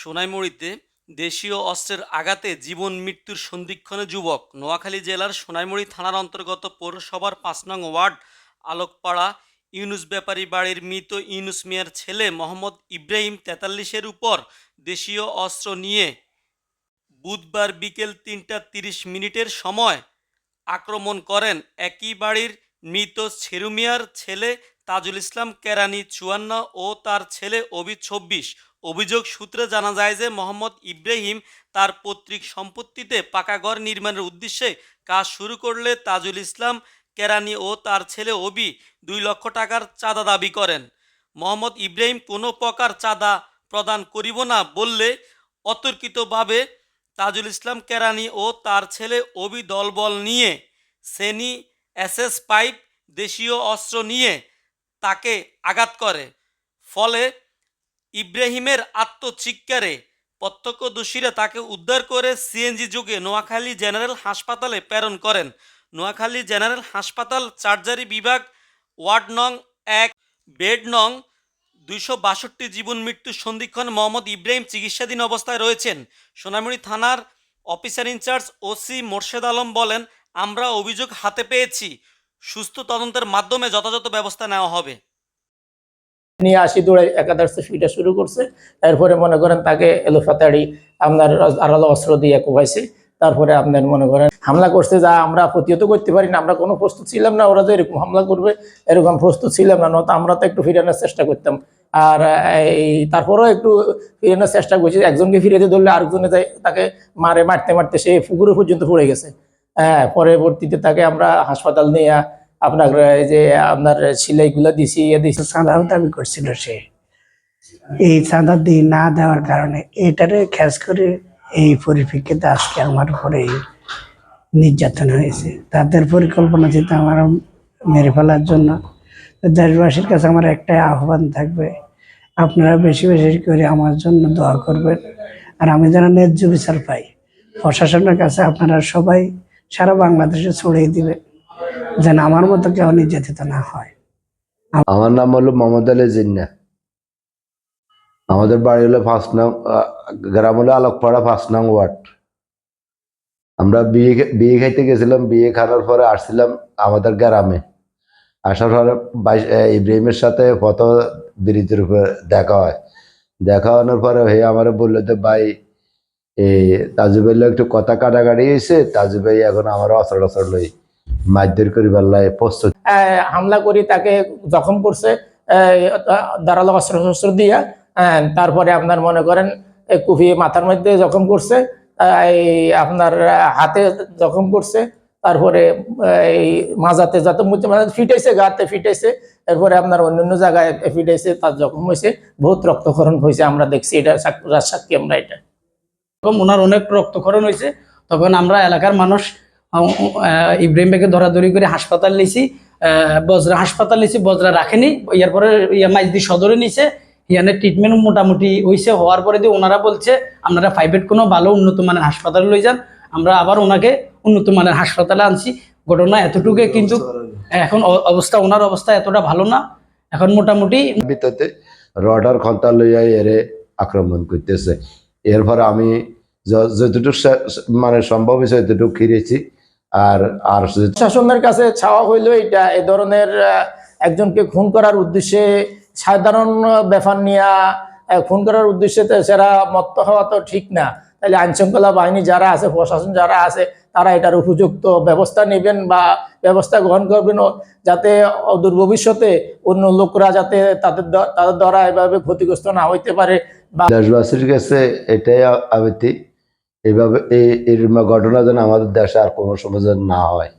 সোনাইমুড়িতে দেশীয় অস্ত্রের আঘাতে জীবন মৃত্যুর সন্ধিক্ষণে যুবক নোয়াখালী জেলার সোনাইমুড়ি থানার অন্তর্গত পৌরসভার পাঁচ নং ওয়ার্ড, আলোকপাড়া ইউনুস ব্যাপারী বাড়ির মৃত ইউনুস মিয়ার ছেলে মোহাম্মদ ইব্রাহিম তেতাল্লিশের উপর দেশীয় অস্ত্র নিয়ে বুধবার বিকেল তিনটা তিরিশ মিনিটের সময় আক্রমণ করেন একই বাড়ির মৃত ছেরুমিয়ার ছেলে তাজুল ইসলাম কেরানি চুয়ান্ন ও তার ছেলে অভি চব্বিশ। অভিযোগ সূত্রে জানা যায় যে মোহাম্মদ ইব্রাহিম তার পৈতৃক সম্পত্তিতে পাকা ঘর নির্মাণের উদ্দেশ্যে কাজ শুরু করলে তাজুল ইসলাম কেরানি ও তার ছেলে অবি দুই লক্ষ টাকার চাঁদা দাবি করেন। মোহাম্মদ ইব্রাহিম কোনো প্রকার চাঁদা প্রদান করিব না বললে অতর্কিতভাবে তাজুল ইসলাম কেরানি ও তার ছেলে অবি দলবল নিয়ে, সেনি, এসএস পাইপ, দেশীয় অস্ত্র নিয়ে তাকে আঘাত করে। ফলে ইব্রাহিমের আত্মচিৎকারে প্রত্যক্ষদর্শীরা তাকে উদ্ধার করে সিএনজি যুগে নোয়াখালী জেনারেল হাসপাতালে প্রেরণ করেন। নোয়াখালী জেনারেল হাসপাতাল সার্জারি বিভাগ, ওয়ার্ড নং এক, বেড নং দুইশো বাষট্টি জীবন মৃত্যুর সন্ধিক্ষণ মোহাম্মদ ইব্রাহিম চিকিৎসাধীন অবস্থায় রয়েছেন। সোনামুড়ি থানার officer in-charge OC Morshed Alam বলেন, আমরা অভিযোগ হাতে পেয়েছি। সুস্থ তদন্তের মাধ্যমে যথাযথ ব্যবস্থা নেওয়া হবে। নিয়ে আসি দৌড়ে একাদশ ফিটা শুরু করছে। এরপরে মনে করেন তাকে এলোফাতাড়ি আপনার আড়ালো অস্ত্র দিয়ে কোপাইছে। তারপরে আপনার মনে করেন হামলা করছে, যা আমরা প্রতিহত করতে পারি না, আমরা কোনো প্রস্তুত ছিলাম না, ওরা যে এরকম হামলা করবে, এরকম প্রস্তুত ছিলাম না, নয়তো আমরা তো একটু ফিরানোর চেষ্টা করতাম। আর, এই, তারপরেও একটু ফিরানোর চেষ্টা করছি, একজনকে ফিরিয়ে ধরলে আরেকজনে তাকে মারে, মারতে মারতে সে পুকুরে পর্যন্ত পড়ে গেছে। হ্যাঁ পরবর্তীতে তাকে আমরা হাসপাতাল নিয়ে আপনার যে আপনার সিলাইগুলো দিছি ইয়ে দিছি। চাঁদাও দাবি করছিল সে। এই চাঁদা দিয়ে না দেওয়ার কারণে এটারে খেয়াল করে এই পরিপ্রেক্ষিতে আজকে আমার উপরে নির্যাতন হয়েছে। তাদের পরিকল্পনা ছিল আমার মেরে ফেলার জন্য দেশবাসীর কাছে আমার একটাই আহ্বান থাকবে, আপনারা বেশি বেশি করে আমার জন্য দোয়া করবেন। আর আমি যেন ন্যায্য বিচার পাই, প্রশাসনের কাছে আপনারা সবাই সারা বাংলাদেশে ছড়িয়ে দিবেন যেন আমার মতো কেউ নির্যাতিত না হয়। আমার নাম হলো মোহাম্মদ আলী জিন্না আমাদের বাড়ি হলো ফার্স্ট নং আহ, গ্রাম হলো আলোকপাড়া ফার্স্ট নং ওয়ার্ড। আমরা বিয়ে বিয়ে খাইতে গেছিলাম বিয়ে খাওয়ার পরে আসছিলাম আমাদের গ্রামে। আসার পরে ইব্রাহিমের সাথে ফটো ব্রিজের উপরে দেখা হয়। দেখা হওয়ার পরে হে আমার বলল যে ভাই এই তাজু একটু কথা কাটাকাটি হয়েছে, তাজুবাই এখন আমার অসর অসর লই মারধর করিবার লাই প্রস্তুত। হামলা করি তাকে জখম করছে দাঁড়াল অস্ত্র শস্ত্র দিয়া তারপরে আপনার মনে করেন কুপিয়ে মাথার মধ্যে জখম করছে আপনার হাতে জখম করছে, তারপরে এই মাজাতে যাতে মুচে মাজাতে ফিটাইছে গাতে ফিটাইছে এরপরে আপনার অন্যান্য জায়গায় ফিটাইছে তার জখম হয়েছে, বহুত রক্তক্ষরণ হয়েছে, আমরা দেখছি, এটা সাক- রাজসাক্ষী আমরা এটা। এরকম ওনার অনেক রক্তক্ষরণ হয়েছে। তখন আমরা এলাকার মানুষ ইব্রাহিম ভাইকে ধরাধরি করে হাসপাতাল নিয়েছি। বজরা হাসপাতাল নিয়েছি, বজরা রাখেনি। ইয়ার পরে মাইজদি সদরে নিছে ইয়ানের ট্রিটমেন্ট মোটামুটি হয়েছে হওয়ার পরে দিয়ে ওনারা বলছে, আপনারা প্রাইভেট কোনো ভালো উন্নত মানের হাসপাতালে লই যান। আমরা আবার ওনাকে উন্নত মানের হাসপাতালে আনছি। ঘটনা এতটুকু কিন্তু এখন অবস্থা ওনার অবস্থা এতটা ভালো না। এখন মোটামুটি ভিতরে রডার খন্তা লইয়া এরে আক্রমণ করতেছে। এরপরে আমি যতটুকু মানে সম্ভব হয়েছে ততটুকু ফিরেছি। আর আর শাসনের কাছে ছাওয়া হইল এটা, এ ধরনের একজনকে খুন করার উদ্দেশ্যে সাধারণ ব্যাপার নিয়ে খুন করার উদ্দেশ্যে সেরা মত্ত হওয়া তো ঠিক না। তাহলে আইন শৃঙ্খলা বাহিনী যারা আছে, প্রশাসন যারা আছে, তারা এটার উপযুক্ত ব্যবস্থা নেবেন বা ব্যবস্থা গ্রহণ করবেন যাতে অদূর ভবিষ্যতে অন্য লোকরা যাতে তাদের তাদের দ্বারা এভাবে ক্ষতিগ্রস্ত না হইতে পারে। দেশবাসীর কাছে এটাই আবৃত্তি। এইভাবে এই ঘটনা যেন আমাদের দেশে আর কোনো সময় না হয়।